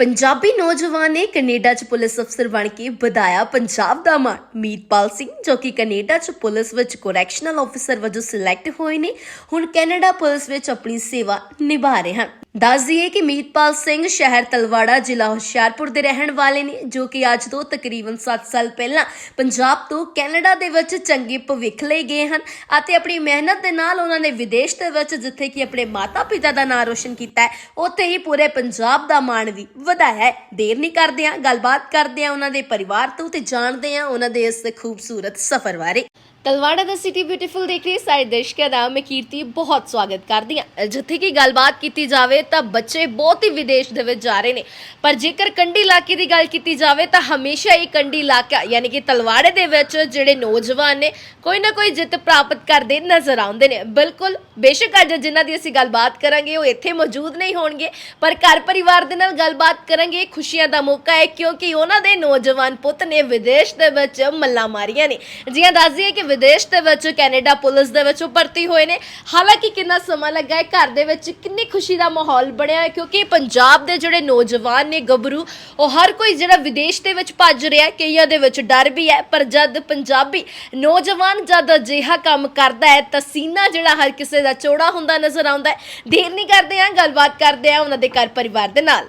ਪੰਜਾਬੀ ਨੌਜਵਾਨ ਨੇ ਕੈਨੇਡਾ 'ਚ ਪੁਲਿਸ ਅਫਸਰ ਬਣ ਕੇ ਵਧਾਇਆ ਪੰਜਾਬ ਦਾ ਮਾਣ। ਮੀਤਪਾਲ ਸਿੰਘ, ਜੋ ਕਿ ਕੈਨੇਡਾ 'ਚ ਪੁਲਿਸ ਵਿੱਚ ਕਰੈਕਸ਼ਨਲ ਆਫੀਸਰ ਵਜੋਂ ਸਿਲੈਕਟ ਹੋਏ ਨੇ, ਹੁਣ ਕੈਨੇਡਾ ਪੁਲਿਸ ਵਿੱਚ ਆਪਣੀ ਸੇਵਾ ਨਿਭਾ ਰਹੇ ਹਨ। ਦੱਸ ਦਈਏ ਕਿ ਮੀਤਪਾਲ ਸਿੰਘ ਸ਼ਹਿਰ ਤਲਵਾੜਾ ਜ਼ਿਲ੍ਹਾ ਹੁਸ਼ਿਆਰਪੁਰ ਦੇ ਰਹਿਣ ਵਾਲੇ ਨੇ, ਜੋ ਕਿ ਅੱਜ ਤੋਂ ਤਕਰੀਬਨ 7 ਸਾਲ ਪਹਿਲਾਂ ਪੰਜਾਬ ਤੋਂ ਕੈਨੇਡਾ ਦੇ ਵਿੱਚ ਚੰਗੇ ਭਵਿੱਖ ਲਈ ਗਏ ਹਨ ਅਤੇ ਆਪਣੀ ਮਿਹਨਤ ਦੇ ਨਾਲ ਉਹਨਾਂ ਨੇ ਵਿਦੇਸ਼ ਦੇ ਵਿੱਚ, ਜਿੱਥੇ ਕਿ ਆਪਣੇ ਮਾਤਾ-ਪਿਤਾ ਦਾ ਨਾਮ ਰੋਸ਼ਨ ਕੀਤਾ ਹੈ, ਉੱਥੇ ਹੀ ਪੂਰੇ ਪੰਜਾਬ ਦਾ ਮਾਣ ਵੀ ਵਧਾਇਆ ਹੈ। ਦੇਰ ਨਹੀਂ ਕਰਦੇ ਹਾਂ, ਗੱਲਬਾਤ ਕਰਦੇ ਹਾਂ ਉਹਨਾਂ ਦੇ ਪਰਿਵਾਰ ਤੋਂ ਤੇ ਜਾਣਦੇ ਹਾਂ ਉਹਨਾਂ ਦੇ ਇਸ ਖੂਬਸੂਰਤ ਸਫ਼ਰ ਬਾਰੇ। ਤਲਵਾੜਾ ਦਾ ਸਿਟੀ ਬਿਊਟੀਫੁਲ ਦੇਖ ਰਹੀ ਸਾਰੇ ਦਰਸ਼ਕਾਂ ਦਾ ਮੈਂ ਕੀਰਤੀ ਬਹੁਤ ਸਵਾਗਤ ਕਰਦੀ ਹਾਂ। ਜਿੱਥੇ ਕਿ ਗੱਲਬਾਤ ਕੀਤੀ ਜਾਵੇ ਤਾਂ ਬੱਚੇ ਬਹੁਤ ਹੀ ਵਿਦੇਸ਼ ਦੇ ਵਿੱਚ ਜਾ ਰਹੇ ਨੇ। ਪਰ ਜੇਕਰ ਕੰਢੀ ਇਲਾਕੇ ਦੀ ਗੱਲ ਕੀਤੀ ਜਾਵੇ ਤਾਂ ਹਮੇਸ਼ਾ ਹੀ ਕੰਢੀ ਇਲਾਕਾ ਯਾਨੀ ਕਿ ਤਲਵਾੜੇ ਦੇ ਵਿੱਚ ਜਿਹੜੇ ਨੌਜਵਾਨ ਨੇ, ਕੋਈ ਨਾ ਕੋਈ ਜਿੱਤ ਪ੍ਰਾਪਤ ਕਰਦੇ ਨਜ਼ਰ ਆਉਂਦੇ ਨੇ। ਬਿਲਕੁਲ, ਬੇਸ਼ੱਕ ਅੱਜ ਜਿਨ੍ਹਾਂ ਦੀ ਅਸੀਂ ਗੱਲਬਾਤ ਕਰਾਂਗੇ ਉਹ ਇੱਥੇ ਮੌਜੂਦ ਨਹੀਂ ਹੋਣਗੇ, ਪਰ ਘਰ ਪਰਿਵਾਰ ਦੇ ਨਾਲ ਗੱਲਬਾਤ ਕਰਾਂਗੇ। ਖੁਸ਼ੀਆਂ ਦਾ ਮੌਕਾ ਹੈ ਕਿਉਂਕਿ ਉਹਨਾਂ ਦੇ ਨੌਜਵਾਨ ਪੁੱਤ ਨੇ ਵਿਦੇਸ਼ ਦੇ ਵਿੱਚ ਮੱਲਾਂ ਮਾਰੀਆਂ ਨੇ। ਜੀਆਂ ਦੱਸਦੀ ਕਿ ਵਿਦੇਸ਼ ਦੇ ਵਿੱਚ, ਕੈਨੇਡਾ ਪੁਲਿਸ ਦੇ ਵਿੱਚ ਉਹ ਭਰਤੀ ਹੋਏ ਨੇ। ਹਾਲਾਂਕਿ ਕਿੰਨਾ ਸਮਾਂ ਲੱਗਾ ਹੈ, ਘਰ ਦੇ ਵਿੱਚ ਕਿੰਨੀ ਖੁਸ਼ੀ ਦਾ ਮਾਹੌਲ ਬਣਿਆ ਹੈ, ਕਿਉਂਕਿ ਪੰਜਾਬ ਦੇ ਜਿਹੜੇ ਨੌਜਵਾਨ ਨੇ ਗੱਭਰੂ, ਉਹ ਹਰ ਕੋਈ ਜਿਹੜਾ ਵਿਦੇਸ਼ ਦੇ ਵਿੱਚ ਭੱਜ ਰਿਹਾ ਹੈ, ਕਈਆਂ ਦੇ ਵਿੱਚ ਡਰ ਵੀ ਹੈ, ਪਰ ਜਦ ਪੰਜਾਬੀ ਨੌਜਵਾਨ ਜਦ ਅਜਿਹਾ ਕੰਮ ਕਰਦਾ ਹੈ ਤਾਂ ਸੀਨਾ ਜਿਹੜਾ ਹਰ ਕਿਸੇ ਦਾ ਚੌੜਾ ਹੁੰਦਾ ਨਜ਼ਰ ਆਉਂਦਾ ਹੈ। ਦੇਰ ਨਹੀਂ ਕਰਦੇ ਆ, ਗੱਲਬਾਤ ਕਰਦੇ ਆ ਉਹਨਾਂ ਦੇ ਘਰ ਪਰਿਵਾਰ ਦੇ ਨਾਲ।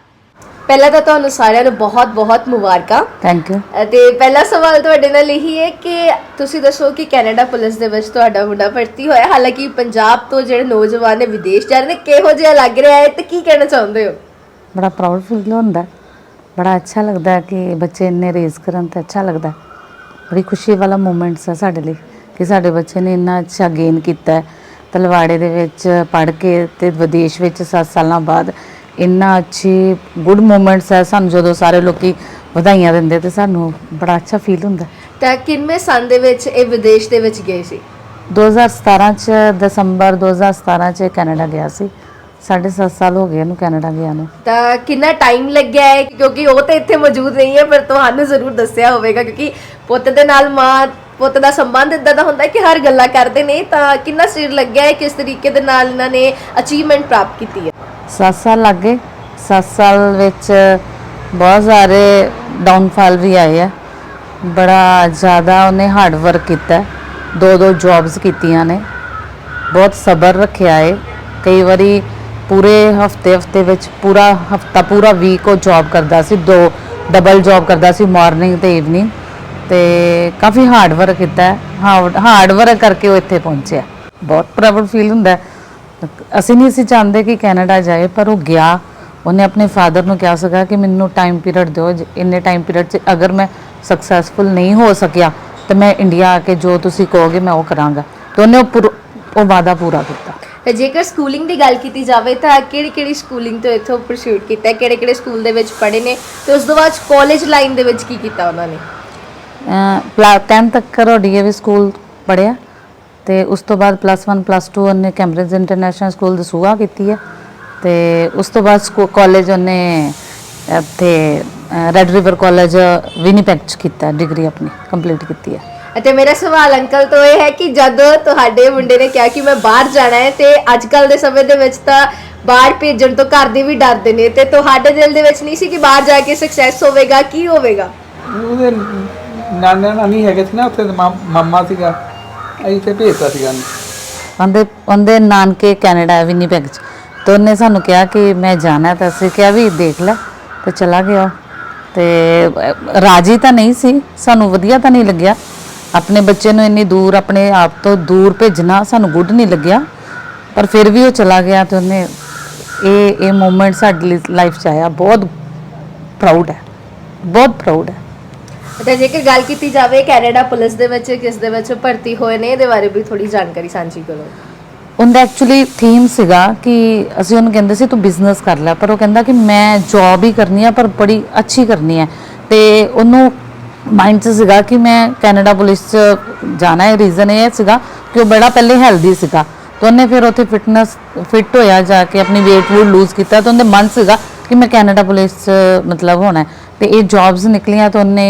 ਪਹਿਲਾਂ ਤਾਂ ਤੁਹਾਨੂੰ ਸਾਰਿਆਂ ਨੂੰ ਬਹੁਤ-ਬਹੁਤ ਮੁਬਾਰਕਾਂ। ਥੈਂਕ ਯੂ ਅਤੇ ਪਹਿਲਾ ਸਵਾਲ ਤੁਹਾਡੇ ਨਾਲ ਇਹੀ ਹੈ ਕਿ ਤੁਸੀਂ ਦੱਸੋ ਕਿ ਕੈਨੇਡਾ ਪੁਲਿਸ ਦੇ ਵਿੱਚ ਤੁਹਾਡਾ ਮੁੰਡਾ ਭਰਤੀ ਹੋਇਆ। ਹਾਲਾਂਕਿ ਪੰਜਾਬ ਤੋਂ ਜਿਹੜੇ ਨੌਜਵਾਨ ਨੇ ਵਿਦੇਸ਼ ਜਾ ਰਹੇ ਨੇ ਕਿਹੋ ਜਿਹਾ ਲੱਗ ਰਿਹਾ ਹੈ ਤੇ ਕੀ ਕਹਿਣਾ ਚਾਹੁੰਦੇ ਹੋ? ਬੜਾ ਪ੍ਰਾਊਡ ਫੀਲ ਹੁੰਦਾ। ਬੜਾ ਅੱਛਾ ਲੱਗਦਾ ਕਿ ਬੱਚੇ ਇੰਨੇ ਰੇਸ ਕਰਨ ਤੇ ਅੱਛਾ ਲੱਗਦਾ। ਬੜੀ ਖੁਸ਼ੀ ਵਾਲਾ ਮੂਮੈਂਟਸ ਹੈ ਸਾਡੇ ਲਈ ਕਿ ਸਾਡੇ ਬੱਚੇ ਨੇ ਇੰਨਾ ਅੱਛਾ ਗੇਨ ਕੀਤਾ ਤਲਵਾੜੇ ਦੇ ਵਿੱਚ ਪੜ ਕੇ ਤੇ ਵਿਦੇਸ਼ ਵਿੱਚ 7 ਸਾਲਾਂ ਬਾਅਦ ਇੰਨਾ ਅੱਛੀ ਗੁੱਡ ਮੂਮੈਂਟਸ ਹੈ ਸਾਨੂੰ ਜਦੋਂ ਸਾਰੇ ਲੋਕੀ ਵਧਾਈਆਂ ਦਿੰਦੇ ਤੇ ਸਾਨੂੰ ਬੜਾ ਅੱਛਾ ਫੀਲ ਹੁੰਦਾ। ਤਾਂ ਕਿੰਨਵੇਂ ਸੰਨ ਦੇ ਵਿੱਚ ਇਹ ਵਿਦੇਸ਼ ਦੇ ਵਿੱਚ ਗਏ ਸੀ? 2017 ਚ ਦਸੰਬਰ 2017 ਚ ਕੈਨੇਡਾ ਗਿਆ ਸੀ। ਸਾਢੇ ਸੱਤ ਸਾਲ ਹੋ ਗਏ ਇਹਨੂੰ ਕੈਨੇਡਾ ਗਿਆ ਨੂੰ। ਤਾਂ ਕਿੰਨਾ ਟਾਈਮ ਲੱਗਿਆ ਹੈ? ਕਿਉਂਕਿ ਉਹ ਤਾਂ ਇੱਥੇ ਮੌਜੂਦ ਨਹੀਂ ਹੈ ਪਰ ਤੁਹਾਨੂੰ ਜ਼ਰੂਰ ਦੱਸਿਆ ਹੋਵੇਗਾ ਕਿਉਂਕਿ ਪੁੱਤ ਦੇ ਨਾਲ ਮਾਂ ਪੁੱਤ ਦਾ ਸੰਬੰਧ ਇਦਾਂ ਦਾ ਹੁੰਦਾ ਕਿ ਹਰ ਗੱਲਾਂ ਕਰਦੇ ਨੇ, ਤਾਂ ਕਿੰਨਾ ਸਿਰ ਲੱਗਿਆ ਹੈ, ਕਿਸ ਤਰੀਕੇ ਦੇ ਨਾਲ ਇਹਨਾਂ ਨੇ ਅਚੀਵਮੈਂਟ ਪ੍ਰਾਪਤ ਕੀਤੀ ਹੈ? 7 ਸਾਲ ਲੱਗ ਗਏ। 7 ਸਾਲ ਵਿੱਚ ਬਹੁਤ ਸਾਰੇ ਡਾਊਨਫਾਲ ਵੀ ਆਏ ਆ। ਬੜਾ ਜ਼ਿਆਦਾ ਉਹਨੇ ਹਾਰਡ ਵਰਕ ਕੀਤਾ ਦੋ ਦੋ ਜੌਬਸ ਕੀਤੀਆਂ ਨੇ। ਬਹੁਤ ਸਬਰ ਰੱਖਿਆ ਏ। ਕਈ ਵਾਰੀ ਪੂਰੇ ਹਫ਼ਤੇ ਹਫ਼ਤੇ ਵਿੱਚ ਪੂਰਾ ਹਫਤਾ, ਪੂਰਾ ਵੀਕ ਉਹ ਜੌਬ ਕਰਦਾ ਸੀ। ਦੋ ਡਬਲ ਜੌਬ ਕਰਦਾ ਸੀ ਮਾਰਨਿੰਗ ਤੇ ਈਵਨਿੰਗ ਤੇ ਕਾਫੀ ਹਾਰਡ ਵਰਕ ਕੀਤਾ ਹਾਰਡ ਵਰਕ ਕਰਕੇ ਉਹ ਇੱਥੇ ਪਹੁੰਚਿਆ ਬਹੁਤ ਪ੍ਰਾਊਡ ਫੀਲ ਹੁੰਦਾ ਅਸੀਂ ਨਹੀਂ ਸੀ ਚਾਹੁੰਦੇ ਕਿ ਕੈਨੇਡਾ ਜਾਏ, ਪਰ ਉਹ ਗਿਆ। ਉਹਨੇ ਆਪਣੇ ਫਾਦਰ ਨੂੰ ਕਿਹਾ ਸੀਗਾ ਕਿ ਮੈਨੂੰ ਟਾਈਮ ਪੀਰੀਅਡ ਦਿਓ। ਇੰਨੇ ਟਾਈਮ ਪੀਰੀਅਡ 'ਚ ਅਗਰ ਮੈਂ ਸਕਸੈਸਫੁਲ ਨਹੀਂ ਹੋ ਸਕਿਆ, ਤੇ ਮੈਂ ਇੰਡੀਆ ਆ ਕੇ ਜੋ ਤੁਸੀਂ ਕਹੋਗੇ ਮੈਂ ਉਹ ਕਰਾਂਗਾ। ਤੇ ਉਹਨੇ ਉਹ ਪੁਰ- ਉਹ ਵਾਅਦਾ ਪੂਰਾ ਕੀਤਾ। ਤੇ ਜੇਕਰ ਸਕੂਲਿੰਗ ਦੀ ਗੱਲ ਕੀਤੀ ਜਾਵੇ ਤਾਂ ਕਿਹੜੀ ਕਿਹੜੀ ਸਕੂਲਿੰਗ ਤੋਂ ਇੱਥੋਂ ਪਰਸੂਟ ਕੀਤਾ ਕਿਹੜੇ ਕਿਹੜੇ ਸਕੂਲ ਦੇ ਵਿੱਚ ਪੜ੍ਹੇ ਨੇ? ਤੇ ਉਸ ਤੋਂ ਬਾਅਦ ਕਾਲਜ ਲਾਈਨ ਦੇ ਵਿੱਚ ਕੀ ਕੀਤਾ ਉਹਨਾਂ ਨੇ? ਪਲਾ 10 ਤੱਕ ਕਰੋ ਡੀਏਵੀ ਸਕੂਲ ਪੜਿਆ ਤੇ ਉਸ ਤੋਂ ਬਾਅਦ ਪਲੱਸ 1 ਪਲੱਸ 2 ਉਹਨੇ ਕੈਂਬਰਿਜ ਇੰਟਰਨੈਸ਼ਨਲ ਸਕੂਲ ਦਸੂਹਾ ਕੀਤੀ ਹੈ ਤੇ ਉਸ ਤੋਂ ਬਾਅਦ ਸਕੂ ਕਾਲਜ ਉਹਨੇ ਇੱਥੇ ਰੈਡ ਰਿਵਰ ਕਾਲਜ ਵਿਨੀਪੈਗ ਚ ਕੀਤਾ ਡਿਗਰੀ ਆਪਣੀ ਕੰਪਲੀਟ ਕੀਤੀ ਹੈ। ਅਤੇ ਮੇਰਾ ਸਵਾਲ ਅੰਕਲ ਤੋਂ ਇਹ ਹੈ ਕਿ ਜਦ ਤੁਹਾਡੇ ਮੁੰਡੇ ਨੇ ਕਿਹਾ ਕਿ ਮੈਂ ਬਾਹਰ ਜਾਣਾ ਹੈ ਤੇ ਅੱਜ ਕੱਲ ਦੇ ਸਮੇਂ ਦੇ ਵਿੱਚ ਤਾਂ ਬਾਹਰ ਭੇਜਣ ਤੋਂ ਘਰ ਦੇ ਵੀ ਡਰਦੇ ਨੇ ਤੇ ਤੁਹਾਡੇ ਦਿਲ ਦੇ ਵਿੱਚ ਨਹੀਂ ਸੀ ਕਿ ਬਾਹਰ ਜਾ ਕੇ ਸਕਸੈਸ ਹੋਵੇਗਾ ਕੀ ਹੋਵੇਗਾ? ਉਹਦੇ ਨਾਨਾ ਨਾਨੀ ਹੈਗੇ ਸੀ ਨਾ ਉੱਥੇ ਤੇ ਮਾ- ਮਾਮਾ ਸੀਗਾ। ਅਸੀਂ ਤੇ ਭੇਜਤਾ ਸੀਗਾ ਉਹਨੂੰ। ਉਹਦੇ ਉਹਦੇ ਨਾਨਕੇ ਕੈਨੇਡਾ ਹੈ ਵਿਨੀਪੈਗ ਚ। ਤੇ ਉਹਨੇ ਸਾਨੂੰ ਕਿਹਾ ਕਿ ਮੈਂ ਜਾਣਾ ਹੈ ਤਾਂ ਅਸੀਂ ਕਿਹਾ ਵੀ ਦੇਖ ਲੈ ਤੇ ਚਲਾ ਗਿਆ ਤੇ ਅਹ, ਰਾਜੀ ਤਾਂ ਨਹੀਂ ਸੀ ਸਾਨੂੰ ਵਧੀਆ ਤਾਂ ਨਹੀਂ ਲੱਗਿਆ। ਆਪਣੇ ਬੱਚੇ ਨੂੰ ਇੰਨੀ ਦੂਰ ਆਪਣੇ ਆਪ ਤੋਂ ਦੂਰ ਭੇਜਣਾ ਸਾਨੂੰ ਗੁੱਡ ਨਹੀਂ ਲੱਗਿਆ। ਪਰ ਫਿਰ ਵੀ ਉਹ ਚਲਾ ਗਿਆ ਤੇ ਉਹਨੇ ਇਹ ਇਹ ਮੂਮੈਂਟ ਸਾਡੀ ਲਾਈਫ ਚ ਆਇਆ। ਬਹੁਤ ਪ੍ਰਾਊਡ ਹੈ। ਬਹੁਤ ਪ੍ਰਾਊਡ ਹੈ। ਅਤੇ ਜੇਕਰ ਗੱਲ ਕੀਤੀ ਜਾਵੇ ਕੈਨੇਡਾ ਪੁਲਿਸ ਦੇ ਵਿੱਚ ਕਿਸ ਦੇ ਵਿੱਚ ਭਰਤੀ ਹੋਏ ਨੇ, ਇਹਦੇ ਬਾਰੇ ਵੀ ਥੋੜੀ ਜਾਣਕਾਰੀ ਸਾਂਝੀ ਕਰੋ। ਉਹਦਾ ਐਕਚੁਅਲੀ ਥੀਮ ਸੀਗਾ ਕਿ ਅਸੀਂ ਉਹਨੂੰ ਕਹਿੰਦੇ ਸੀ, ਤੂੰ ਬਿਜ਼ਨਸ ਕਰ ਲੈ। ਪਰ ਉਹ ਕਹਿੰਦਾ ਕਿ ਮੈਂ ਜੌਬ ਹੀ ਕਰਨੀ ਹੈ ਪਰ ਬੜੀ ਅੱਛੀ ਕਰਨੀ ਹੈ ਤੇ ਉਹਨੂੰ ਮਾਈਂਡ 'ਚ ਸੀਗਾ ਕਿ ਮੈਂ ਕੈਨੇਡਾ ਪੁਲਿਸ 'ਚ ਜਾਣਾ ਹੈ ਰੀਜ਼ਨ ਇਹ ਸੀਗਾ ਕਿ ਉਹ ਬੜਾ ਪਹਿਲੇ ਹੈਲਦੀ ਸੀਗਾ। ਤੇ ਉਹਨੇ ਫਿਰ ਉੱਥੇ ਫਿਟਨੈਸ ਫਿਟ ਹੋਇਆ ਜਾ ਕੇ, ਆਪਣੀ weight ਵੂਟ ਲੂਜ਼ ਕੀਤਾ। ਤੇ ਉਹਦੇ ਮਨ ਸੀਗਾ ਕਿ ਮੈਂ ਕੈਨੇਡਾ ਪੁਲਿਸ 'ਚ ਮਤਲਬ ਹੋਣਾ। ਤੇ ਇਹ ਜੌਬਸ ਨਿਕਲੀਆਂ ਤਾਂ ਉਹਨੇ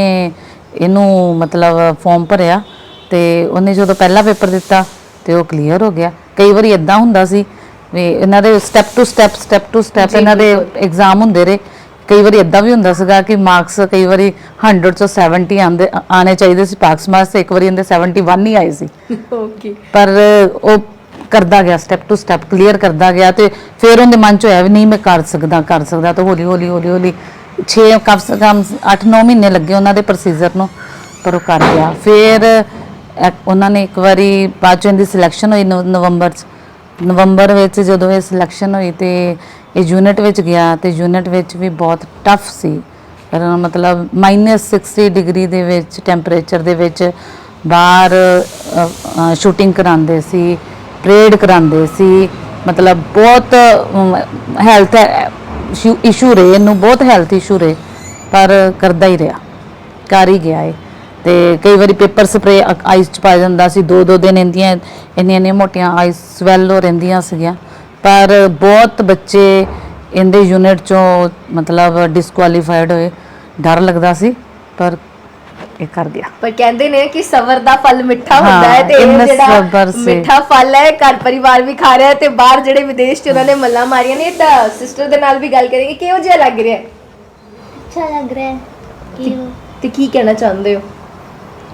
ਇਹਨੂੰ ਮਤਲਬ ਫਾਰਮ ਭਰਿਆ ਤੇ ਉਹਨੇ ਜਦੋਂ ਪਹਿਲਾ ਪੇਪਰ ਦਿੱਤਾ ਤੇ ਉਹ ਕਲੀਅਰ ਹੋ ਗਿਆ। ਕਈ ਵਾਰੀ ਇਦਾਂ ਹੁੰਦਾ ਸੀ ਵੀ ਇਹਨਾਂ ਦੇ step to step step to step ਇਹਨਾਂ ਦੇ। ਐਗਜ਼ਾਮ ਹੁੰਦੇ ਰਹੇ। ਕਈ ਵਾਰੀ ਇਦਾਂ ਵੀ ਹੁੰਦਾ ਸੀਗਾ ਕਿ ਮਾਰਕਸ ਕਈ ਵਾਰੀ 100 ਚੋਂ 70 ਆਂਦੇ ਆਣੇ ਚਾਹੀਦੇ ਸੀ। ਪਾਸ ਮਾਰਕਸ ਇੱਕ ਵਾਰੀ ਇਹਦੇ 71 ਹੀ ਆਏ ਸੀ। ਓਕੇ ਪਰ ਉਹ ਕਰਦਾ ਗਿਆ ਸਟੈਪ ਟੂ ਸਟੈਪ ਕਲੀਅਰ ਕਰਦਾ ਗਿਆ ਤੇ ਫਿਰ ਉਹਦੇ ਮਨ ਚ ਹੋਇਆ ਵੀ ਨਹੀਂ ਮੈਂ ਕਰ ਸਕਦਾ ਕਰ ਸਕਦਾ ਤਾਂ ਹੌਲੀ ਹੌਲੀ ਹੌਲੀ ਹੌਲੀ 6 ਕਮ ਸੇ ਕਮ 8-9 ਮਹੀਨੇ ਲੱਗੇ ਉਹਨਾਂ ਦੇ ਪ੍ਰੋਸੀਜਰ ਨੂੰ, ਪਰ ਉਹ ਕਰ ਗਿਆ। ਫਿਰ ਇੱਕ- ਉਹਨਾਂ ਨੇ ਇੱਕ ਵਾਰੀ ਬਾਅਦ ਚੋਂ ਇਹਦੀ ਸਿਲੈਕਸ਼ਨ ਹੋਈ ਨਵ- ਨਵੰਬਰ ਚ। ਨਵੰਬਰ ਵਿੱਚ ਜਦੋਂ ਇਹ ਸਿਲੈਕਸ਼ਨ ਹੋਈ ਤੇ ਇਹ ਯੂਨਿਟ ਵਿੱਚ ਗਿਆ ਤੇ ਯੂਨਿਟ ਵਿੱਚ ਵੀ ਬਹੁਤ ਟਫ ਸੀ। ਪਰ ਮਤਲਬ -60 ਡਿਗਰੀ ਦੇ ਵਿੱਚ ਟੈਂਪਰੇਚਰ ਦੇ ਵਿੱਚ ਬਾਹਰ ਸ਼ੂਟਿੰਗ ਕਰਾਉਂਦੇ ਸੀ। ਪਰੇਡ ਕਰਾਉਂਦੇ ਸੀ। ਮਤਲਬ ਬਹੁਤ ਹੈਲਥ ਇਸ਼ੂ ਰਹੇ, ਇਹਨੂੰ ਬਹੁਤ ਹੈਲਥ ਇਸ਼ੂ ਰਹੇ, ਪਰ ਕਰਦਾ ਹੀ ਰਿਹਾ। ਕਰ ਹੀ ਗਿਆ ਏ ਤੇ ਕਈ ਵਾਰੀ ਪੇਪਰ ਸਪਰੇ ਆਈਸ ਚ ਪਾ ਜਾਂਦਾ ਸੀ, ਦੋ ਦੋ ਦਿਨ ਇੰਦੀਆਂ, ਇੰਨੀਆਂ ਇੰਨੀਆਂ ਮੋਟੀਆਂ ਆਈਸ ਸਵੈਲ ਹੋ ਰਹਿੰਦੀਆਂ ਸੀਗੀਆਂ। ਪਰ ਬਹੁਤ ਬੱਚੇ ਇਹਦੇ ਯੂਨਿਟ ਚੋਂ ਮਤਲਬ ਡਿਸਕੁਆਲੀਫਾਈਡ ਹੋਏ। ਡਰ ਲੱਗਦਾ ਸੀ, ਪਰ ਇਹ ਕਰ ਗਿਆ ਪਰ ਕਹਿੰਦੇ ਨੇ ਕਿ ਸਬਰ ਦਾ ਫਲ ਮਿੱਠਾ ਹਾਂ, ਹੁੰਦਾ ਹੈ ਤੇ ਇਹ ਇੰਨਾ ਜਿਹੜਾ ਸਬਰ ਸੇ। ਮਿੱਠਾ ਫਲ ਹੈ ਘਰ ਪਰਿਵਾਰ ਵੀ ਖਾ ਰਿਹਾ ਹੈ ਤੇ ਬਾਹਰ ਜਿਹੜੇ ਵਿਦੇਸ਼ ਚ ਉਹਨਾਂ ਨੇ ਮੱਲਾ ਮਾਰੀਆਂ ਨੇ ਤਾਂ ਸਿਸਟਰ ਦੇ ਨਾਲ ਵੀ ਗੱਲ ਕਰਾਂਗੇ ਕਿਹੋ ਜਿਹਾ ਲੱਗ ਰਿਹਾ ਹੈ अच्छा लग रहा है कि ਤੇ ਕੀ ਕਹਿਣਾ ਚਾਹੁੰਦੇ ਹੋ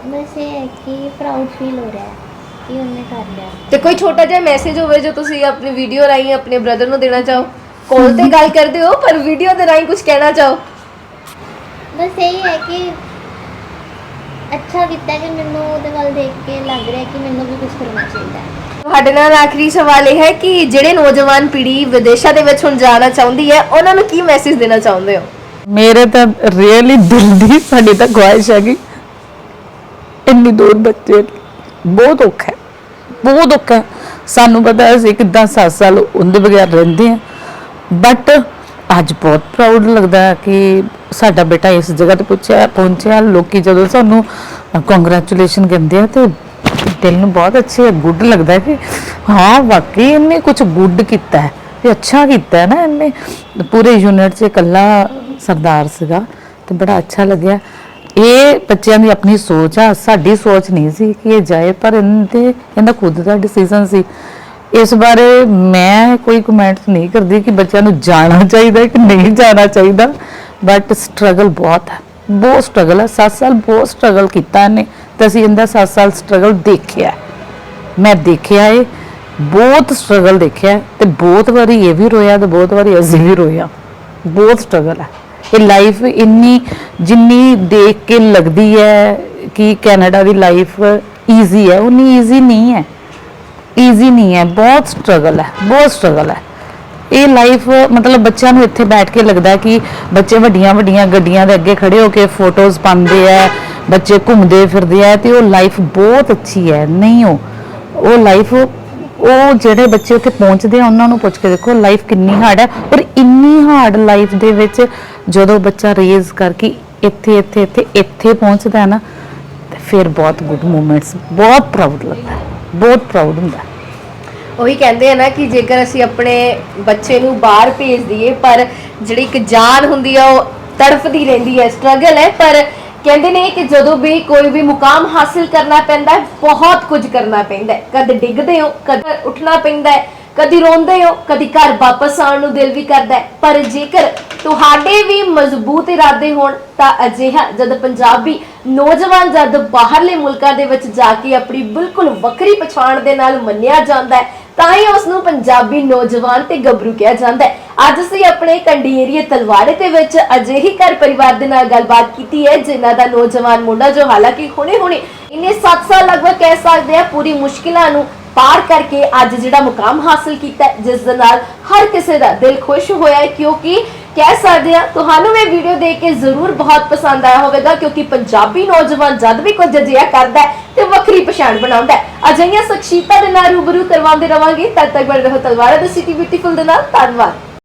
बस ये है कि प्राउड फील हो रहा है कि उन्होंने कर लिया ਤੇ ਕੋਈ ਛੋਟਾ ਜਿਹਾ ਮੈਸੇਜ ਹੋਵੇ ਜੋ ਤੁਸੀਂ ਆਪਣੀ ਵੀਡੀਓ ਰਾਹੀਂ ਆਪਣੇ ਬ੍ਰਦਰ ਨੂੰ ਦੇਣਾ ਚਾਹੋ ਕਾਲ ਤੇ ਗੱਲ ਕਰਦੇ ਹੋ ਪਰ ਵੀਡੀਓ ਦੇ ਰਾਹੀਂ ਕੁਝ ਕਹਿਣਾ ਚਾਹੋ ਬਸ ਇਹੀ ਹੈ ਕਿ ਅੱਛਾ ਕੀਤਾ ਕਿ ਮੈਨੂੰ ਉਹਦੇ ਵੱਲ ਦੇਖ ਕੇ ਲੱਗ ਰਿਹਾ ਕਿ ਮੈਨੂੰ ਵੀ ਕੁਝ ਕਰਨਾ ਚਾਹੀਦਾ ਹੈ। ਤੁਹਾਡੇ ਨਾਲ ਆਖਰੀ ਸਵਾਲ ਇਹ ਹੈ ਕਿ ਜਿਹੜੇ ਨੌਜਵਾਨ ਪੀੜ੍ਹੀ ਵਿਦੇਸ਼ਾਂ ਦੇ ਵਿੱਚ ਹੁਣ ਜਾਣਾ ਚਾਹੁੰਦੀ ਹੈ ਉਹਨਾਂ ਨੂੰ ਕੀ ਮੈਸੇਜ ਦੇਣਾ ਚਾਹੁੰਦੇ ਹੋ? ਮੇਰੇ ਤਾਂ ਰੀਅਲੀ ਦਿਲ ਦੀ ਸਾਡੀ ਤਾਂ ਖੁਆਇਸ਼ ਹੈਗੀ। ਇੰਨੀ ਦੂਰ ਬੱਚੇ ਬਹੁਤ ਔਖਾ ਹੈ ਬਹੁਤ ਔਖਾ ਹੈ। ਸਾਨੂੰ ਪਤਾ ਹੈ ਅਸੀਂ ਕਿਦਾਂ 7 ਸਾਲ ਉਹਦੇ ਬਗੈਰ ਰਹਿੰਦੇ ਆ ਬਟ ਅੱਜ ਬਹੁਤ ਪ੍ਰਾਊਡ ਲੱਗਦਾ ਕਿ ਸਾਡਾ ਬੇਟਾ ਇਸ ਜਗ੍ਹਾ ਤੇ ਪਹੁੰਚਿਆ ਪਹੁੰਚਿਆ। ਲੋਕੀ ਜਦੋਂ ਸਾਨੂੰ ਕੰਗ੍ਰੈਚੁਲੇਸ਼ਨ ਕਹਿੰਦੇ ਆ ਤੇ ਦਿਲ ਨੂੰ ਬਹੁਤ ਅੱਛੇ ਗੁੱਡ ਲੱਗਦਾ ਕਿ ਹਾਂ, ਵਾਕਈ ਇਹਨੇ ਕੁਝ ਗੁੱਡ ਕੀਤਾ ਹੈ ਤੇ ਅੱਛਾ ਕੀਤਾ ਹੈ ਨਾ ਇਹਨੇ। ਪੂਰੇ ਯੂਨਿਟ 'ਚ ਇਕੱਲਾ ਸਰਦਾਰ ਸੀਗਾ ਤੇ ਬੜਾ ਅੱਛਾ ਲੱਗਿਆ। ਇਹ ਬੱਚਿਆਂ ਦੀ ਆਪਣੀ ਸੋਚ ਆ, ਸਾਡੀ ਸੋਚ ਨਹੀਂ ਸੀ ਕਿ ਇਹ ਜਾਏ, ਪਰ ਇਹਦੇ, ਇਹਦਾ ਖੁਦ ਦਾ ਡਿਸੀਜਨ ਸੀ। ਇਸ ਬਾਰੇ ਮੈਂ ਕੋਈ ਕਮੈਂਟ ਨਹੀਂ ਕਰਦੀ ਕਿ ਬੱਚਿਆਂ ਨੂੰ ਜਾਣਾ ਚਾਹੀਦਾ ਕਿ ਨਹੀਂ ਜਾਣਾ ਚਾਹੀਦਾ ਬਟ ਸਟਰਗਲ ਬਹੁਤ ਹੈ। ਬਹੁਤ ਸਟਰਗਲ ਹੈ। 7 ਸਾਲ ਬਹੁਤ ਸਟਰਗਲ ਕੀਤਾ ਇਹਨੇ ਤੇ ਅਸੀਂ ਇਹਦਾ 7 ਸਾਲ ਸਟਰਗਲ ਦੇਖਿਆ ਮੈਂ ਦੇਖਿਆ ਹੈ ਬਹੁਤ ਸਟਰਗਲ ਦੇਖਿਆ ਹੈ ਤੇ ਬਹੁਤ ਵਾਰੀ ਇਹ ਵੀ ਰੋਇਆ ਤੇ ਬਹੁਤ ਵਾਰੀ ਅਸੀਂ ਵੀ ਰੋਇਆ। ਬਹੁਤ ਸਟਰਗਲ ਹੈ। ਇਹ ਲਾਈਫ ਇੰਨੀ, ਜਿੰਨੀ ਦੇਖ ਕੇ ਲੱਗਦੀ ਹੈ ਕਿ ਕੈਨੇਡਾ ਦੀ ਲਾਈਫ ਈਜ਼ੀ ਹੈ, ਉਨੀ ਈਜ਼ੀ ਨਹੀਂ ਹੈ। ਈਜ਼ੀ ਨਹੀਂ ਹੈ ਬਹੁਤ ਸਟਰਗਲ ਹੈ ਬਹੁਤ ਸਟਰਗਲ ਹੈ ਇਹ ਲਾਈਫ ਮਤਲਬ ਬੱਚਿਆਂ ਨੂੰ ਇੱਥੇ ਬੈਠ ਕੇ ਲੱਗਦਾ ਕਿ ਬੱਚੇ ਵੱਡੀਆਂ ਵੱਡੀਆਂ ਗੱਡੀਆਂ ਦੇ ਅੱਗੇ ਖੜੇ ਹੋ ਕੇ ਫੋਟੋਜ਼ ਪਾਉਂਦੇ ਆ ਬੱਚੇ ਘੁੰਮਦੇ ਫਿਰਦੇ ਆ ਤੇ ਉਹ ਲਾਈਫ ਬਹੁਤ ਅੱਛੀ ਹੈ ਨਹੀਂ ਉਹ ਉਹ ਲਾਈਫ ਉਹ ਜਿਹੜੇ ਬੱਚੇ ਉੱਥੇ ਪਹੁੰਚਦੇ ਆ ਉਹਨਾਂ ਨੂੰ ਪੁੱਛ ਕੇ ਦੇਖੋ ਲਾਈਫ ਕਿੰਨੀ ਹਾਰਡ ਹੈ ਔਰ ਇੰਨੀ ਹਾਰਡ ਲਾਈਫ ਦੇ ਵਿੱਚ ਜਦੋਂ ਬੱਚਾ ਰੇਜ਼ ਕਰਕੇ ਇੱਥੇ ਇੱਥੇ ਇੱਥੇ ਇੱਥੇ ਪਹੁੰਚਦਾ ਹੈ ਨਾ ਤੇ ਫਿਰ ਬਹੁਤ ਗੁੱਡ ਮੂਮੈਂਟਸ ਬਹੁਤ ਪ੍ਰਾਊਡ ਲੱਗਦਾ ਹੈ ਬਹੁਤ ਪ੍ਰਾਊਡ ਹੁੰਦਾ। ਉਹੀ ਕਹਿੰਦੇ ਆ ਨਾ ਕਿ ਜੇਕਰ ਅਸੀਂ ਆਪਣੇ ਬੱਚੇ ਨੂੰ ਬਾਹਰ ਭੇਜ ਦਈਏ, ਪਰ ਜਿਹੜੀ ਇੱਕ ਜਾਨ ਹੁੰਦੀ ਆ, ਉਹ ਤੜਫਦੀ ਰਹਿੰਦੀ ਹੈ ਸਟਰਗਲ ਹੈ। ਪਰ ਕਹਿੰਦੇ ਨੇ ਕਿ ਜਦੋਂ ਵੀ ਕੋਈ ਵੀ ਮੁਕਾਮ ਹਾਸਿਲ ਕਰਨਾ ਪੈਂਦਾ ਹੈ, ਬਹੁਤ ਕੁਝ ਕਰਨਾ ਪੈਂਦਾ ਹੈ। ਕਦ ਡਿੱਗਦੇ ਹੋ, ਕਦੇ ਉੱਠਣਾ ਪੈਂਦਾ ਹੈ, ਕਦੀ ਰੋਂਦੇ ਹੋ, ਕਦੀ ਘਰ ਵਾਪਸ ਆਉਣ ਨੂੰ ਦਿਲ ਵੀ ਕਰਦਾ ਹੈ। ਪਰ ਜੇਕਰ ਤੁਹਾਡੇ ਵੀ ਮਜ਼ਬੂਤ ਇਰਾਦੇ ਹੋਣ, ਤਾਂ ਅਜਿਹਾ ਜਦ ਪੰਜਾਬੀ ਨੌਜਵਾਨ ਜਦ ਬਾਹਰਲੇ ਮੁਲਕਾਂ ਦੇ ਵਿੱਚ ਜਾ ਕੇ ਆਪਣੀ ਬਿਲਕੁਲ ਵੱਖਰੀ ਪਛਾਣ ਦੇ ਨਾਲ ਮੰਨਿਆ ਜਾਂਦਾ ਹੈ, ਤਾਂ ਹੀ ਉਸ ਨੂੰ ਪੰਜਾਬੀ ਨੌਜਵਾਨ ਤੇ ਗੱਭਰੂ ਕਿਹਾ ਜਾਂਦਾ ਹੈ। ਅੱਜ ਅਸੀਂ ਆਪਣੇ ਕੰਡੀ ਤਲਵਾੜੇ ਦੇ ਵਿੱਚ ਅਜਿਹੀ ਘਰ ਪਰਿਵਾਰ ਦੇ ਨਾਲ ਗੱਲਬਾਤ ਕੀਤੀ ਹੈ, ਜਿਨ੍ਹਾਂ ਦਾ ਨੌਜਵਾਨ ਮੁੰਡਾ ਜੋ ਹਾਲਾਂਕਿ ਹੁਣੇ-ਹੁਣੇ ਇਹਨੇ 7 ਸਾਲ ਲਗਭਗ ਕਹਿ ਸਕਦੇ ਆ ਪੂਰੀ ਮੁਸ਼ਕਿਲਾਂ ਨੂੰ ਪਾਰ ਕਰਕੇ ਅੱਜ ਜਿਹੜਾ ਮੁਕਾਮ ਹਾਸਲ ਕੀਤਾ ਜਿਸ ਦੇ ਨਾਲ ਹਰ ਕਿਸੇ ਦਾ ਦਿਲ ਖੁਸ਼ ਹੋਇਆ ਹੈ, ਕਿਉਂਕਿ ਕਹਿ ਸਕਦੇ ਆ ਤੁਹਾਨੂੰ ਇਹ ਵੀਡੀਓ ਦੇਖ ਕੇ ਜ਼ਰੂਰ ਬਹੁਤ ਪਸੰਦ ਆਇਆ ਹੋਵੇਗਾ, ਕਿਉਂਕਿ ਪੰਜਾਬੀ ਨੌਜਵਾਨ ਜਦ ਵੀ ਕੁਝ ਅਜਿਹਾ ਕਰਦਾ ਹੈ ਤੇ ਵੱਖਰੀ ਪਛਾਣ ਬਣਾਉਂਦਾ ਹੈ। ਅਜਿਹੀਆਂ ਸ਼ਖਸੀਅਤਾਂ ਦੇ ਨਾਲ ਰੂਬਰੂ ਕਰਵਾਉਂਦੇ ਰਵਾਂਗੇ। ਤਦ ਤੱਕ ਬਣੇ ਰਹੋ ਤਲਵਾਰਾ ਦੇ ਸਿਟੀ ਬਿਊਟੀਫੁਲ ਦੇ ਨਾਲ। ਧੰਨਵਾਦ।